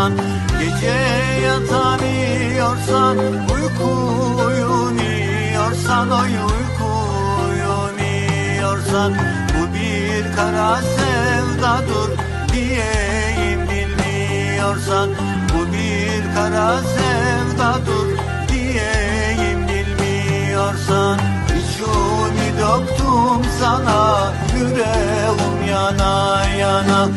uyuyorsan Gece yatamıyorsan Uykuyu uyuyorsan Oy uykuyu uyuyorsan Bu bir kara sevdadır Diyeyim bilmiyorsan Bu bir kara sevdadır Diyeyim bilmiyorsan Hiç ümit döktüm sana Yüreğim yana yana.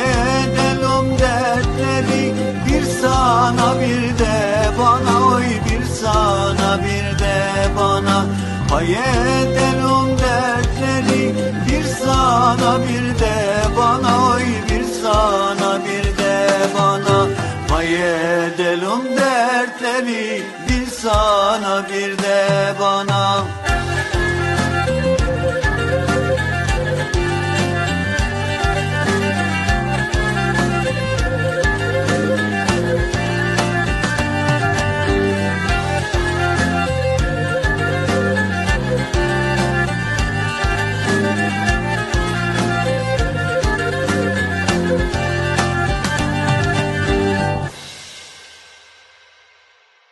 Edelim dertleri Bir sana bir de bana. Oy bir sana bir de bana. Pay edelim dertleri Bir sana bir de bana. Oy bir sana bir de bana. Pay edelim dertleri Bir sana bir de bana